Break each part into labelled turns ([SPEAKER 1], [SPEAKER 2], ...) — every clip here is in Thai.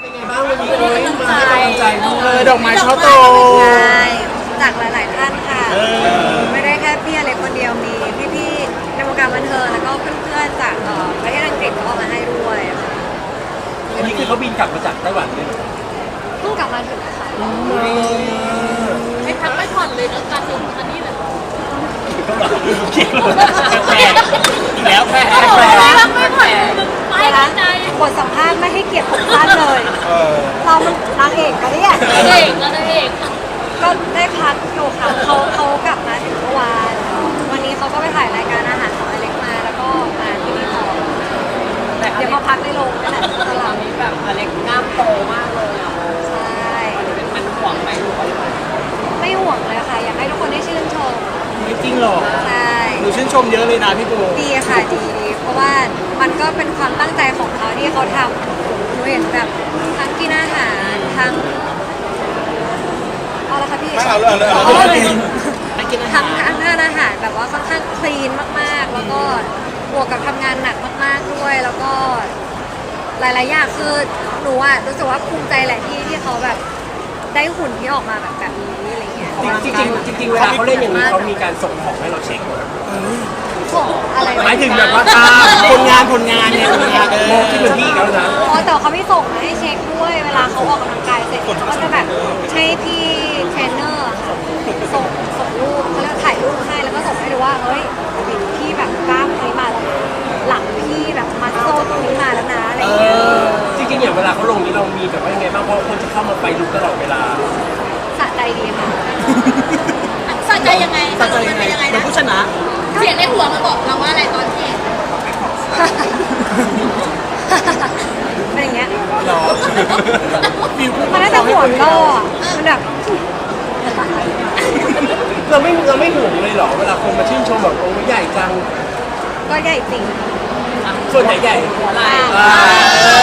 [SPEAKER 1] เป็นไงบ้างวันนี้เอ้ยมาให้กำลังใจน้อง
[SPEAKER 2] เออดอกไม้ช่อโต
[SPEAKER 3] ใช่จากหลาย ๆ ท่านค่ะ ไม่ได้แค่พี่อะไรคนเดียวมีพี่ๆในวงการบันเทิงแล้วก็เพื่อนๆจากเอ่อประเทศอังกฤษก็เอามาให้ด้วยค่ะ
[SPEAKER 1] อันนี้คือเขาบินกลับมาจากไต้หวันเลย
[SPEAKER 3] เพิ่งกลับมาถึงค่ะ
[SPEAKER 4] ไม่พักไม่ผ่อนเลยเนอะการถึงอันนี้เลย
[SPEAKER 1] แปลกอีกแล้วแปลก
[SPEAKER 4] โอ้โห
[SPEAKER 1] แปล
[SPEAKER 4] ไม่
[SPEAKER 1] ก
[SPEAKER 4] พักไม่ผ่อน ไม่
[SPEAKER 3] นะ
[SPEAKER 4] เข้าใจ
[SPEAKER 3] บทสัมภาษณ์ไม่ให้เกียรติผมสั้นเลย
[SPEAKER 2] เออ
[SPEAKER 3] เรามันนางเอกปะเนี่ย
[SPEAKER 4] เอกแล้วเอก
[SPEAKER 3] ก็ได้พักอยู่ค่ะเขาเขากลับมาถึงเมื่อวาน วันนี้เขาก็ไปถ่ายรายการอาหารของอเล็กมาแล้วก็มาที่นี่ต่อเดี๋ยวพอพักได้ลงนั่นแหละตลาดนี้แบบ
[SPEAKER 5] อเล็กกล้ามโตมากเลยอะ
[SPEAKER 3] ใช่
[SPEAKER 5] มันห่วงไหมหรือว่า
[SPEAKER 3] ไม่ห่วงเลยค่ะ อยากให้ทุกคนได้ชื่นชม
[SPEAKER 2] ไม่จริงหรอก
[SPEAKER 3] ใช่
[SPEAKER 2] หนูชื่นชมเยอะเลยนะพี่โบ
[SPEAKER 3] ดีค่ะดีดี เพราะว่ามันก็เป็นความตั้งใจของเขาที่เขาทำหนูเห็นแบบทั้งกินอาหารทั้งเอาละค่ะพี่
[SPEAKER 2] ไม่เอาเลยเอาเลยเอา
[SPEAKER 3] อ๋อ
[SPEAKER 2] เลย
[SPEAKER 3] ทั้งทั้งทานอาหารแบบว่าค่อนข้างคลีนมากๆ แล้วก็บวกกับทำงานหนักมาก ๆ ด้วย แล้วก็หลายๆอย่างคือหนูอะรู้สึกว่าภูมิใจแหละที่ที่เขาแบบได้หุ่นที่ออกมาแบบแบบนี้อะไรเงี้ย
[SPEAKER 1] จริงจริงๆจริงๆเวลาเขาเล่นอย่างนี้เขามีการส่งของให้เราเช็ค
[SPEAKER 3] ของอะไร
[SPEAKER 1] หมายถึงแบบว่าตา
[SPEAKER 2] ผลงานผลงานเนี่ยผลงานเอ
[SPEAKER 1] โม
[SPEAKER 2] อ
[SPEAKER 1] คิดเหมือนพี่อีกแล้วนะ
[SPEAKER 3] อ๋อแต่เขาไม่ส่งมาให้เช็คด้วยเวลาเขาออกกำลังกายเสร็จเขาก็จะแบบให้พี่เทรนเนอร์ค่ะส่งส่งรูปเขาเรียกถ่ายรูปให้แล้วก็ส่งให้ดูว่าเฮ้ยพี่แบบกล้ามตรงนี้มาแล้วนะหลังพี่แบบมัดโซ่ตรงนี้มาแล้วนะอะไร
[SPEAKER 1] เอ
[SPEAKER 3] เงี้ย
[SPEAKER 1] อจริงๆอย่างเวลาเขาลงนี้เรามีแบบว่ายังไงบ้างเพราะคนจะเข้ามาไฟลุกตลอดเวลา
[SPEAKER 3] สะใจดีค่ะ
[SPEAKER 4] สะใจยังไง
[SPEAKER 2] ตั้งใจยังไง
[SPEAKER 4] เป็นยังไง
[SPEAKER 2] เป็น
[SPEAKER 4] นะ
[SPEAKER 2] ผู้ชนะ
[SPEAKER 4] เสียงใน หัวมันบอกเราว่าอะไรตอนที่
[SPEAKER 3] เป็นอย่างเงี้ย
[SPEAKER 2] หรอฟิลผู้
[SPEAKER 3] มันน่าจะห่วงก็มันแบบ
[SPEAKER 1] เราไม่เราไม่ห่วงเลยเหรอเวลาคนมาชื่นชมแบบโอ้ยใหญ่จัง
[SPEAKER 3] ก็ใหญ่จริง
[SPEAKER 1] ส่วนใหญ่ใหญ่
[SPEAKER 5] หัวไหล่
[SPEAKER 3] อ่า
[SPEAKER 2] เอ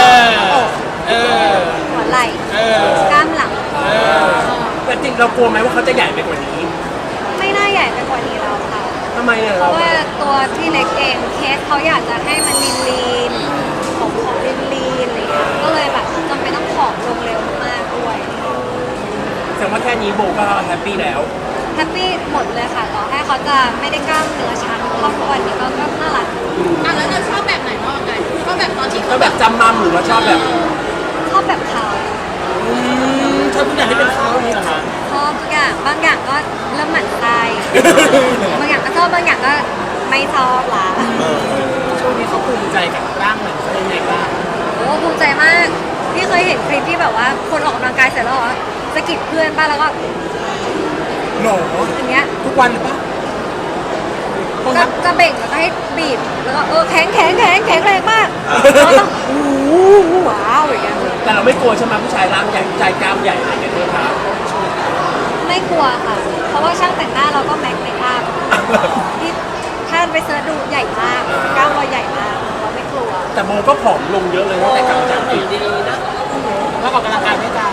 [SPEAKER 2] อเออ
[SPEAKER 3] หัวไหล่
[SPEAKER 2] เออก
[SPEAKER 3] ล้ามหลัง
[SPEAKER 1] แต่จริงเรากลัวไหมว่าเขาจะใหญ่ไปกว่านี้
[SPEAKER 3] ไม่น่าใหญ่ไปกว่านี้แล้วค่ะ
[SPEAKER 1] ทำไมอะ
[SPEAKER 3] เพ
[SPEAKER 1] เรา
[SPEAKER 3] ราะว่าตัวที่เล็กเองเคสเขาอยากจะให้มันลีนลีนๆของของลีนลีนๆอะไรเงี้ยก็เลยแบบจำเป็นต้องผอมลงเร็วมากๆด้วย
[SPEAKER 1] แสดงว่าแค่นี้โบก็แฮปปี้แล้ว
[SPEAKER 3] แฮปปี้หมดเลยค่ะต่อให้เขาจะไม่ได้กล้ามเนื้อชัดเท่าทุกวันนี้ก็ก็น่ารัก
[SPEAKER 4] อะแล้วเราชอบแบบไหนมากกว่ากันชอบแบบตอนที่
[SPEAKER 1] ก็
[SPEAKER 4] เขา
[SPEAKER 1] แบ
[SPEAKER 4] แบบบ
[SPEAKER 1] จำมัมหรือว่าชอบแบบ
[SPEAKER 3] ชอบ ไม่ชอบละ
[SPEAKER 2] ช่วงนี้เขาภูมิใจกับร่างเหมือนเขายังไงบ้าง
[SPEAKER 3] โอ้ภูมิใจมากพี่เคยเห็นคลิปที่แบบว่าคนออกกำลังกายเสร็จแล้วเหรอสะกิดเพื่อนป้าแล้วก็
[SPEAKER 2] หรอ
[SPEAKER 3] อย่างเงี้ย
[SPEAKER 2] ทุกวันหรือปะพวก
[SPEAKER 3] ก็
[SPEAKER 2] นั้น
[SPEAKER 3] จะเบ่งแล้วก็ให้บีบแล้วก็เออแข็งแข็งแข็งแข็งแรงมากแล้วก็โอ้โหว้าวอย่างเงี้ย
[SPEAKER 1] แต่เราไม่กลัวใช่ไหมผู้ชายร่างใหญ่ผู้ชายกล้ามใหญ่อะไรอย่างเงี้ยนะครับ
[SPEAKER 3] ไม่กลัวค่ะ เพราะว่าช่างแต่งหน้าเราก็แม็กเมคอัพที่ ถ้าไปเสิร์ชดูใหญ่มากกล้ามเราใหญ่มากเราไม่กลัว
[SPEAKER 1] แต่โบก็ผอมลงเยอะเลยตั้งแต่กลับมาจากอังกฤษ
[SPEAKER 5] ดีนะ
[SPEAKER 2] แล้วออกกำลังกายไม่กัน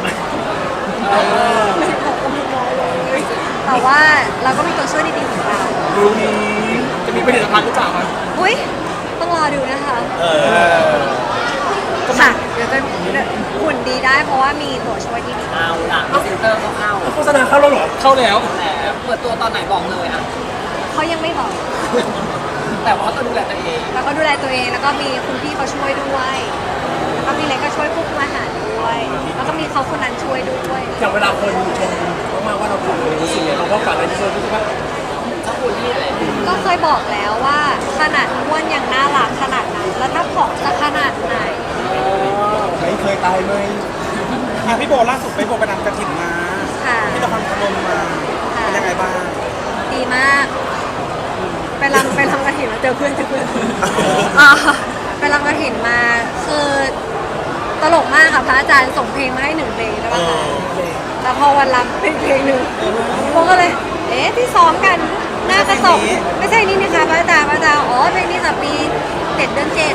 [SPEAKER 3] แต่ว่าเราก็มีตัวช่วยดีๆของเรา
[SPEAKER 2] ดูนี้จะมีผลิตภัณฑ์หรือเปล่าคะ
[SPEAKER 3] อุ้ยต้องรอดูนะคะ
[SPEAKER 2] เออ
[SPEAKER 3] ค่ะเดี๋ยวจะหุ่นดีได้เพราะว่ามีตัวช่วยที่ดี
[SPEAKER 5] เอาล่ะพรีเซนเตอร์ก็เข้า
[SPEAKER 1] โฆษณาเข้าแล้วเหรอ
[SPEAKER 2] เข้าแล้ว
[SPEAKER 5] แต่เปิดตัวตอนไหนบอกเลยอะ
[SPEAKER 3] เขายังไม่บอก
[SPEAKER 5] แต่ว่าต้องดูแลตัวเอง
[SPEAKER 3] แล้วก็ดูแลตัวเองแล้วก็มีคุณพี่เขาช่วยด้วยแล้วก็มีเล็กก็ช่วยควบคุมอาหารด้วย แล้วก็มีเขาคนนั้นช่วยด้วย
[SPEAKER 1] อย่างเวลาคนชมมากๆว่าเราผอมลงรู้สึกไงเราก็ฝันอะไรที่เรารู้สึกว่า
[SPEAKER 5] ถ้าคุณนี่อะไร
[SPEAKER 3] ก็เคยบอกแล้วว่าขนาดอ้วนยังน่ารักขนาดนั้น แล้วถ้าผอมจะขนาดไหน
[SPEAKER 2] ไม่เคยตายเลยอะพี่โบล่าสุดไปโบไปนำกระถิ่นมา
[SPEAKER 3] ค่ะ
[SPEAKER 2] ที่นครพนมมา
[SPEAKER 3] ค่ะ
[SPEAKER 2] เป็นยังไงบ้าง
[SPEAKER 3] ดีมาก ไปรำไปรำกระถิ่นมาเจอเพื่อนเจอเพื่อนอ่าไปรำกระถิ่นมาคือตลกมากค่ะพระอาจารย์ส่งเพลงมาให้หนึ่งเพลงแล้วค่ะแล้วพอวันรำเป็นเพลงหนึ่งโมก็เลย เอ๊ะที่ซ้อมกันหน้ากระจกไม่ใช่นี่นะคะพระอาจารย์พระอาจารย์อ๋อเพลงนี้ค่ะปีเจ็ดเดือนเจ็ด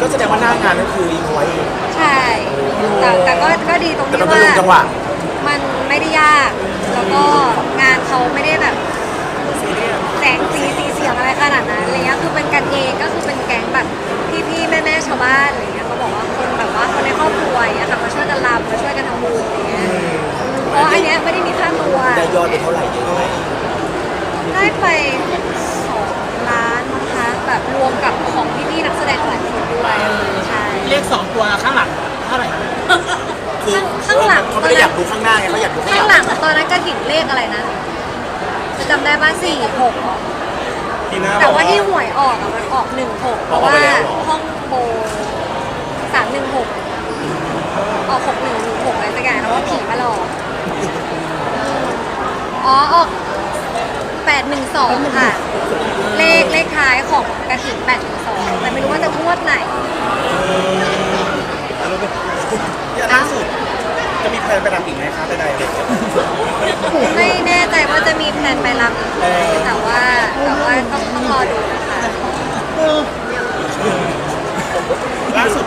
[SPEAKER 2] ก็แสดงว่าหน้างานก็คือยิงไว้เอง
[SPEAKER 3] ใช่แต่แต่ก็ก็ดีตรง
[SPEAKER 2] แต่
[SPEAKER 3] ที่
[SPEAKER 2] มันก็
[SPEAKER 3] ว่า
[SPEAKER 2] ลงจังหวะ
[SPEAKER 3] มันไม่ได้ยาก แล้วก็งานเขาไม่ได้แบบ แสงสีสีเสียงอะไรขนาดนั้นอะไรเงี้ยคือเป็นกันเองก็คือเป็นแก๊งแบบพี่พี่แม่แม่ชาวบ้าน
[SPEAKER 6] อะ
[SPEAKER 3] ไรเงี้ยเขาบอกว่าคนแบบว่าคนในครอบครัวอย่าค่ะมาช่วยกันรำมาช่วยกันทำบุญอะไรเงี้ยเพราะอันเนี้ยไม่ได้
[SPEAKER 6] มีค่าตัวได้ยอดไปเท่าไหร่เยอะท่าไหร่
[SPEAKER 3] ได้ไปสองล้านนะคะแบบรวมกับของพี่นี่นักแสดงหลายคนด้วยใช่
[SPEAKER 1] เลขสองตัวข้างหลังเท่าไหร่
[SPEAKER 3] ข้างหลัง
[SPEAKER 6] เขาไม่ได้อยากดูข้างหน้าไงเขาอยากดูข้างหลัง
[SPEAKER 3] ตอนนั้นก็หินเลขอะไรนะ จำได้ป่ะสี่หก
[SPEAKER 2] ทีน่า
[SPEAKER 3] แต่
[SPEAKER 2] บอก
[SPEAKER 3] ว่า
[SPEAKER 2] ว่า
[SPEAKER 3] ที่หวยออกอะมันออกหนึ่งหกเพราะว่าห้องโบสามหนึ่งหกออกหกหนึ่งหนึ่งหกอะไรสักอย่างแล้วว่าผีมาหลอกอ๋อออกแปดหนึ่งสองค่ะ เลขเลขท้ายของกระถิ่นแปดหนึ่งสองแต่ไม่รู้ว่าจะงวดไหน
[SPEAKER 2] เนี่ยล่าสุด จะมีแพลนไปรำอีกไหมคะใดๆเลย
[SPEAKER 3] ไม่แน่ใจว่าจะมีแพลนไปรับอีกไหมแต่ว่าแต่ว่าต้องต้องรอดูนะคะ
[SPEAKER 2] ล่าสุด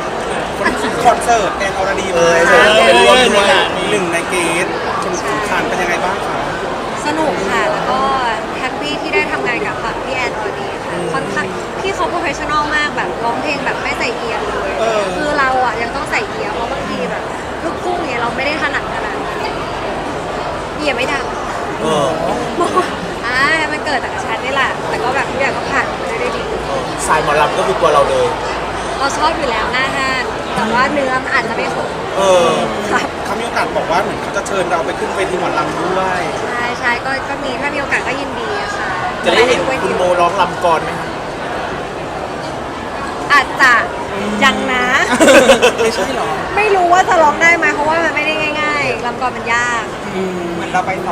[SPEAKER 2] คอนเสิร์ตแอนอรดี
[SPEAKER 6] เอ
[SPEAKER 2] มา
[SPEAKER 6] อเออไปร่วมด้วยกัน
[SPEAKER 2] หนึ่งในเกสชมสงครามเป็นยังไงบ้างคะ
[SPEAKER 3] สนุกค่ะ แล้วก็แฮปปี้ที่ได้ทำงานกับฝั่งพี่แอนออดีค่ะค่อนข้างพี่เขาโปรเฟชชั่นอลมากแบบร้องเพลงแบบไม่ใส่เอียร์เลย คือเราอะยังต้องใส่เอียร์เพราะ ไม่ได้ถนัดขนาดนั้นเอียร์ไม่ดัง
[SPEAKER 6] เออ
[SPEAKER 3] อ่ามันเกิดจากฉันนี่แหละ แต่ก็แบบทุกอย่างก็ผ่านไปได้ดี
[SPEAKER 6] สายหมอลำก็คือตัวเราเลย
[SPEAKER 3] เราชอบอยู่แล้วหน้าห้านแต่ว่าเนื้อมันอาจจะไม่ครบ
[SPEAKER 6] เออ
[SPEAKER 3] ครับ
[SPEAKER 2] เขามีโอกาสบอกว่าเหมือนเขาจะเชิญเราไปขึ้นเวทีหมอลำด้วย
[SPEAKER 3] ใช่ใช่ก็ก็มีถ้ามีโอกาสก็ยินดีอะค่ะ
[SPEAKER 6] จะได้เห็น
[SPEAKER 3] ว้
[SPEAKER 6] คุณโมร้องลำกรไหมคะ
[SPEAKER 3] อาจจะ ยังนะ
[SPEAKER 2] ไม่ใช่หรอ
[SPEAKER 3] ไม่รู้ว่าจะร้องได้ไหมเพราะว่ามันไม่ได้ง่ายๆลำกลอนมันยาก
[SPEAKER 2] เหมือนเราไป